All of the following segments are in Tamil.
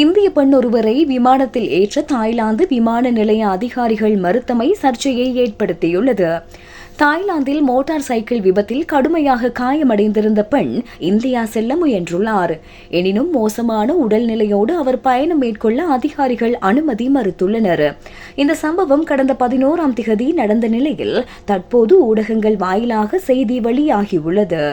இந்திய பெண் ஒருவரை விமானத்தில் ஏற்ற தாய்லாந்து விமான நிலைய அதிகாரிகள் மறுத்தமை சர்ச்சையை ஏற்படுத்தியுள்ளது. தாய்லாந்தில் மோட்டார் சைக்கிள் விபத்தில் கடுமையாக காயமடைந்திருந்த பெண் இந்தியா செல்ல முயன்றுள்ளார். எனினும் மோசமான உடல்நிலையோடு அவர் பயணம் மேற்கொள்ள அதிகாரிகள் அனுமதி மறுத்துள்ளனர். இந்த சம்பவம் கடந்த பதினோராம் திகதி நடந்த நிலையில் தற்போது ஊடகங்கள் வாயிலாக செய்தி வெளியாகியுள்ளது.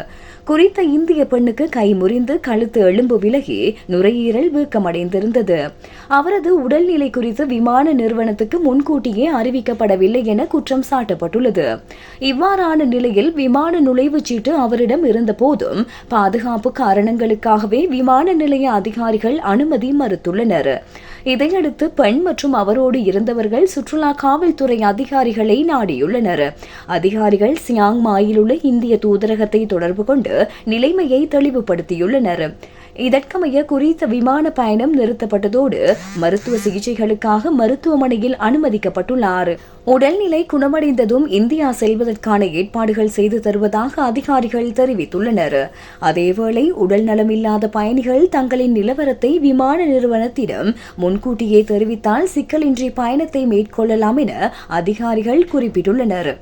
குறித்த இந்திய பெண்ணுக்கு கை முறிந்து கழுத்து எலும்பு விலகி நுரையீரல் வீக்கமடைந்திருந்தது. அவரது உடல்நிலை குறித்து விமான நிறுவனத்துக்கு முன்கூட்டியே அறிவிக்கப்படவில்லை என குற்றம் சாட்டப்பட்டுள்ளது. இவ்வாறான நிலையில் விமான நுழைவுச் சீட்டு அவரிடம் இருந்த போதும் பாதுகாப்பு காரணங்களுக்காகவே விமான நிலைய அதிகாரிகள் அனுமதி மறுத்துள்ளனர். இதையடுத்து பெண் மற்றும் அவரோடு இருந்தவர்கள் சுற்றுலா காவல்துறை அதிகாரிகளை நாடியுள்ளனர். அதிகாரிகள் சியாங் மாயில் உள்ள இந்திய தூதரகத்தை தொடர்பு கொண்டு நிலைமையை தெளிவுபடுத்தியுள்ளனர். இதற்கமைய குறித்த விமான பயணம் நிறுத்தப்பட்டதோடு மருத்துவ சிகிச்சைகளுக்காக மருத்துவமனையில் அனுமதிக்கப்பட்டுள்ளார். உடல்நிலை குணமடைந்ததும் இந்தியா செல்வதற்கான ஏற்பாடுகள் செய்து தருவதாக அதிகாரிகள் தெரிவித்துள்ளனர். அதேவேளை உடல் நலமில்லாத பயணிகள் தங்களின் நிலவரத்தை விமான நிறுவனத்திடம் முன்கூட்டியே தெரிவித்தால் சிக்கலின்றி பயணத்தை மேற்கொள்ளலாம் என அதிகாரிகள் குறிப்பிட்டுள்ளனர்.